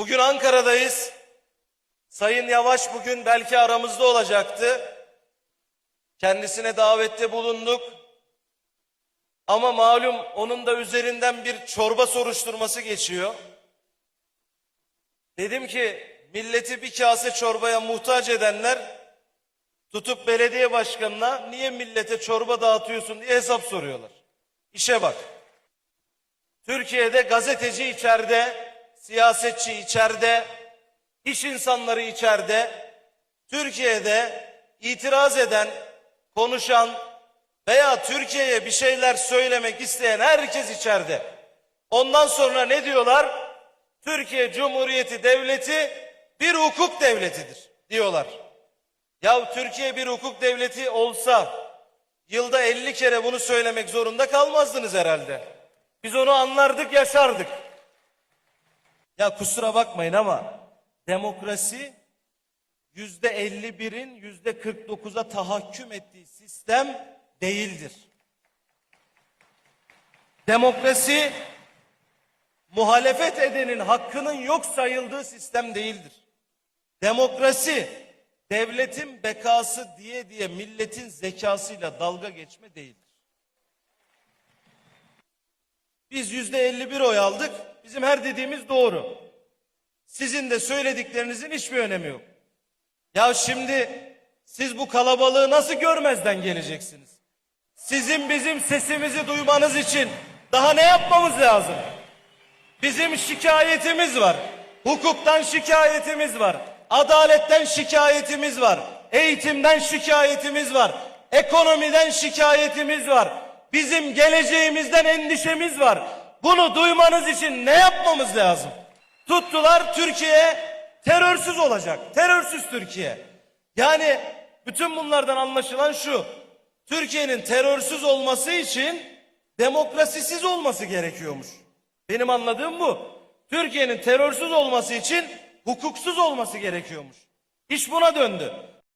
Bugün Ankara'dayız. Sayın Yavaş bugün belki aramızda olacaktı. Kendisine davette bulunduk. Ama malum onun da üzerinden bir çorba soruşturması geçiyor. Dedim ki milleti bir kase çorbaya muhtaç edenler tutup belediye başkanına niye millete çorba dağıtıyorsun diye hesap soruyorlar. İşe bak. Türkiye'de gazeteci içeride, siyasetçi içeride, iş insanları içeride, Türkiye'de itiraz eden, konuşan veya Türkiye'ye bir şeyler söylemek isteyen herkes içeride. Ondan sonra ne diyorlar? Türkiye Cumhuriyeti Devleti bir hukuk devletidir diyorlar. Ya Türkiye bir hukuk devleti olsa yılda 50 kere bunu söylemek zorunda kalmazdınız herhalde. Biz onu anlardık, yaşardık. Ya kusura bakmayın ama demokrasi yüzde 51'in yüzde 49'a tahakküm ettiği sistem değildir. Demokrasi muhalefet edenin hakkının yok sayıldığı sistem değildir. Demokrasi devletin bekası diye diye milletin zekasıyla dalga geçme değildir. Biz yüzde 51 oy aldık. Bizim her dediğimiz doğru. Sizin de söylediklerinizin hiçbir önemi yok. Ya şimdi siz bu kalabalığı nasıl görmezden geleceksiniz? Sizin bizim sesimizi duymanız için daha ne yapmamız lazım? Bizim şikayetimiz var. Hukuktan şikayetimiz var. Adaletten şikayetimiz var. Eğitimden şikayetimiz var. Ekonomiden şikayetimiz var. Bizim geleceğimizden endişemiz var. Bunu duymanız için ne yapmamız lazım? Tuttular Türkiye terörsüz olacak. Terörsüz Türkiye. Yani bütün bunlardan anlaşılan şu. Türkiye'nin terörsüz olması için demokrasisiz olması gerekiyormuş. Benim anladığım bu. Türkiye'nin terörsüz olması için hukuksuz olması gerekiyormuş. İş buna döndü.